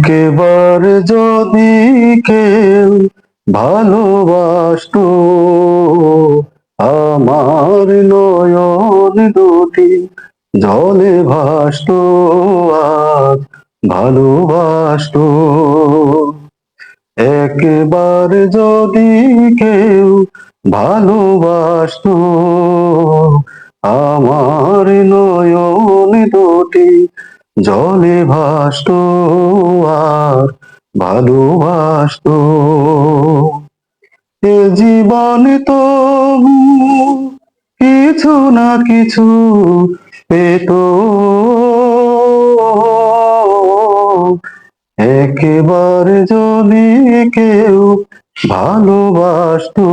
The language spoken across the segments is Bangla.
একবার যদি কেউ ভালোবাসতো, আমার নয়ন দুটি জলে ভাসতো আজ ভালোবাসতো। একবার যদি কেউ ভালোবাসতো, আমার নয়ন দুটি জলে ভাসতো আর ভালোবাসত। এ জীবনে তো কিছু না কিছু পেত। একেবারে যদি কেউ ভালোবাসতো।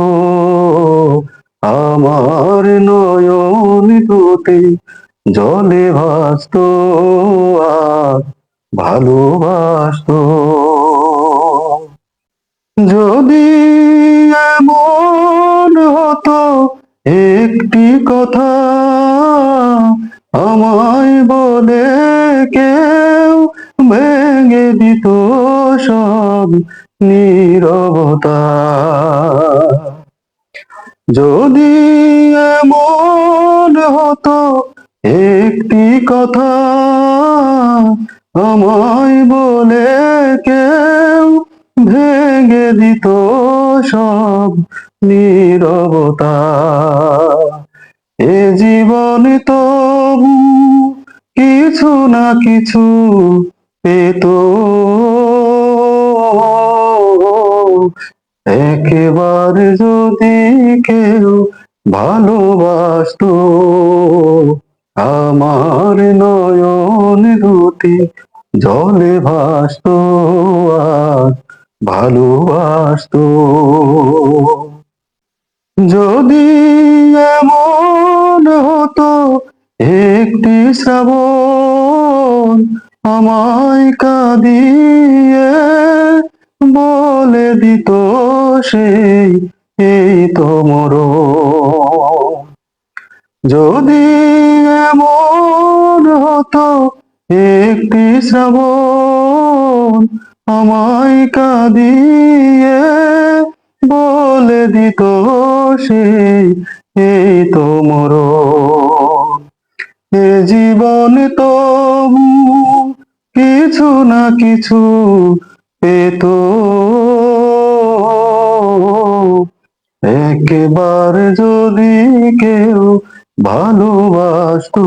আমার নয়ন দুটি জলে ভাসতো ভালোবাসতো। যদি এমন হতো একটি কথা আমায় বলে কেউ ভেঙে দিত সব নীরবতা। যদি এমন কথা আমায় বলে কেউ ভেঙে দিত সব নীরবতা। এ জীবনে তবু কিছু না কিছু পেত। একেবারে যদি কেউ ভালোবাসতো আমার নয়ন দুটি জলে ভাসতো ভালোবাসতো যদি এমন হতো একটি শ্রাবণ আমায় কাঁদিয়ে বলে দিত সেই এই তো মরণ। যদি একটি শ্রাবণ আমায় কাঁদিয়ে বলে দিত সে এই তো মরণ। এ জীবন তবু কিছু না কিছু পেত। একেবারে যদি কেউ ভালোবাসতো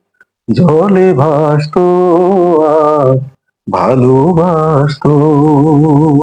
জলে ভাসতো আর ভালোবাসতো।